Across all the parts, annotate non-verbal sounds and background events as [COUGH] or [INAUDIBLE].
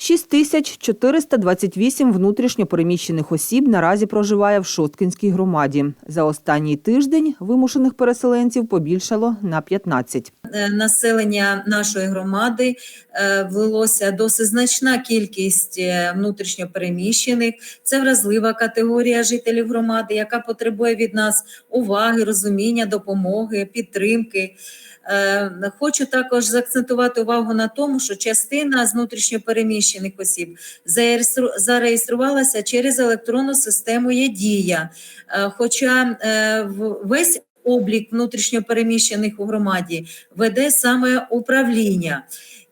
6428 внутрішньопереміщених осіб наразі проживає в Шосткинській громаді. За останній тиждень вимушених переселенців побільшало на 15. Е, населення нашої громади е, влилося досить значна кількість е, внутрішньопереміщених. Це вразлива категорія жителів громади, яка потребує від нас уваги, розуміння, допомоги, підтримки. Хочу також заакцентувати увагу на тому, що частина з внутрішньопереміщених осіб зареєстру- зареєструвалася через електронну систему «Є-дія». Хоча весь облік внутрішньопереміщених у громаді веде саме управління.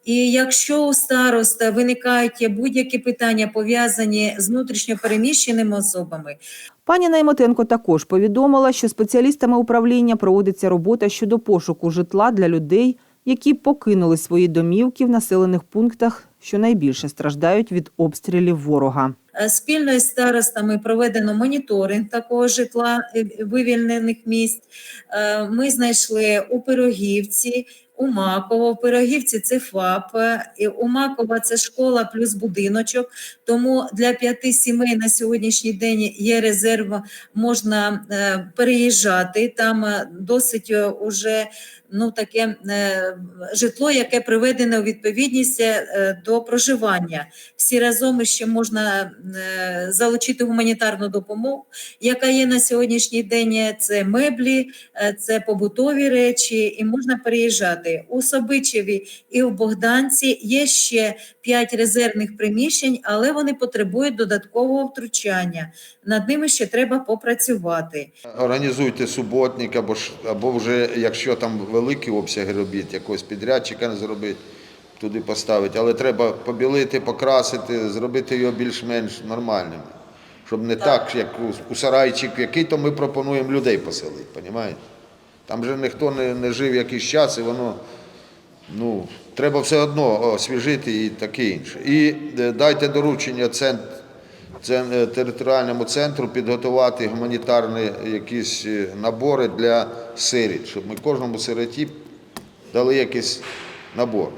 І якщо у староста виникають будь-які питання пов'язані з внутрішньопереміщеними особами, Пані Наймотенко також повідомила, що спеціалістами управління проводиться робота щодо пошуку житла для людей, які покинули свої домівки в населених пунктах, що найбільше страждають від обстрілів ворога. Е, Спільно із старостами проведено моніторинг такого житла е, вивільнених місць. Е, Ми знайшли у Пирогівці, у Маково. У Пирогівці це ФАП, у Макова це школа плюс будиночок. Тому для п'яти сімей на сьогоднішній день є резерв, можна переїжджати. Там досить уже ну, таке е, житло, яке приведене у відповідність е, до проживання всі разом ще можна е, залучити гуманітарну допомогу, яка є на сьогоднішній день. Це меблі, це побутові речі, і можна переїжджати у Собичеві і у Богданці. Є ще п'ять резервних приміщень, але вони потребують додаткового втручання. Над ними ще треба попрацювати. Організуйте суботник або ж або вже, якщо там великі обсяги робіт, якогось підрядчика не зробити, туди поставити. Але треба побілити, покрасити, зробити його більш-менш нормальним. Щоб не так, як у, сарайчик, який то ми пропонуємо людей поселити, розумієте? Там же ніхто не, не жив якийсь час, і воно ну, треба все одно освіжити і таке інше. І е, дайте доручення центр, це- е, територіальному центру підготувати гуманітарні якісь е, набори для сиріт, щоб ми кожному сироті дали якийсь набор.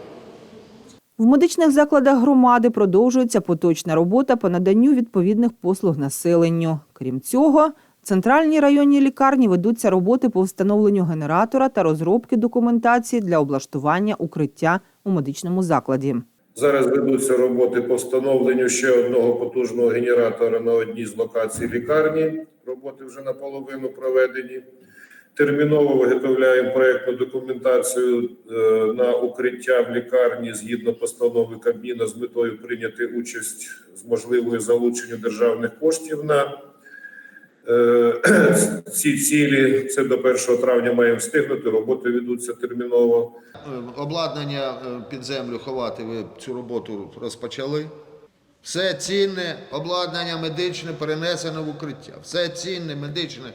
В медичних закладах громади продовжується поточна робота по наданню відповідних послуг населенню. Крім цього, в центральній районній лікарні ведуться роботи по встановленню генератора та розробки документації для облаштування укриття у медичному закладі. Зараз ведуться роботи по встановленню ще одного потужного генератора на одній з локацій лікарні. Роботи вже наполовину проведені. Терміново виготовляємо проєктну документацію е, на укриття в лікарні згідно постанови Кабміна з метою прийняти участь з можливою залученням державних коштів на [CLEARS THROAT] ці цілі. Це до 1 травня маємо встигнути. Роботи ведуться терміново. Е, Обладнання е, під землю ховати, ви цю роботу розпочали. Все цінне обладнання медичне перенесено в укриття. Все цінне медичне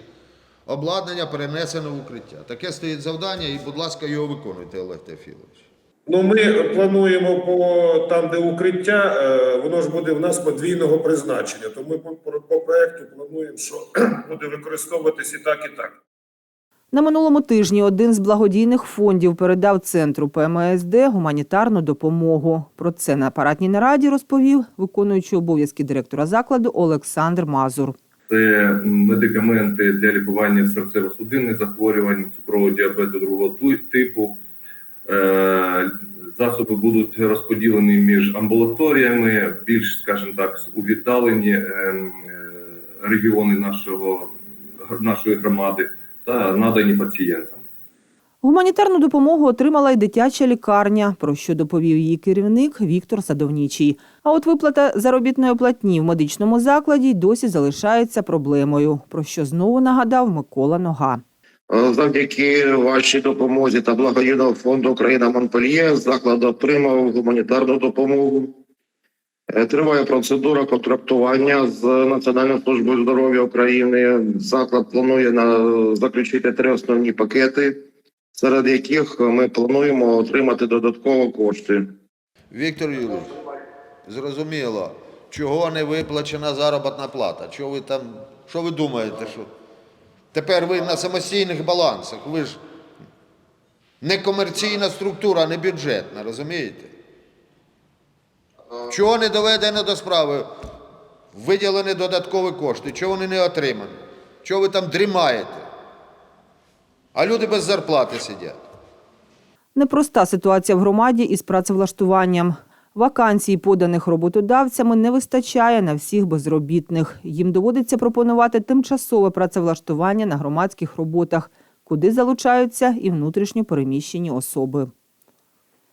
обладнання перенесено в укриття. Таке стоїть завдання, і, будь ласка, його виконуйте, Олег Теофілович. Ну, ми плануємо по там, де укриття, е, воно ж буде в нас подвійного призначення. Тому ми по, по, по проекту плануємо, що [CLEARS THROAT] буде використовуватись і так, і так. На минулому тижні один з благодійних фондів передав центру ПМСД гуманітарну допомогу. Про це на апаратній нараді розповів виконуючий обов'язки директора закладу Олександр Мазур. Це медикаменти для лікування серцево-судинних захворювань, цукрового діабету другого типу. Будуть розподілені між амбулаторіями, більш, скажімо так, у віддалені е, е, регіони нашого, нашої громади та надані пацієнтам. Гуманітарну допомогу отримала й дитяча лікарня, про що доповів її керівник Віктор Садовнічий. А от виплата заробітної платні в медичному закладі досі залишається проблемою, про що знову нагадав Микола Нога. Е, Завдяки вашій допомозі та благодійного фонду Україна Монпельє заклад отримав гуманітарну допомогу. Е, Триває процедура контрактування з Національною службою здоров'я України. Заклад планує на заключити три основні пакети, серед яких ми плануємо отримати додатково кошти. Віктор Юрійович, зрозуміло, чого не виплачена заробітна плата? Чого ви там, що ви думаєте, що тепер ви на самостійних балансах, ви ж не комерційна структура, не бюджетна, розумієте? Чого не доведено до справи? Виділені додаткові кошти. Чого вони не отримані? Чого ви там дрімаєте? А люди без зарплати сидять. Непроста ситуація в громаді із працевлаштуванням. Вакансій, поданих роботодавцями, не вистачає на всіх безробітних. Їм доводиться пропонувати тимчасове працевлаштування на громадських роботах, куди залучаються і внутрішньо переміщені особи.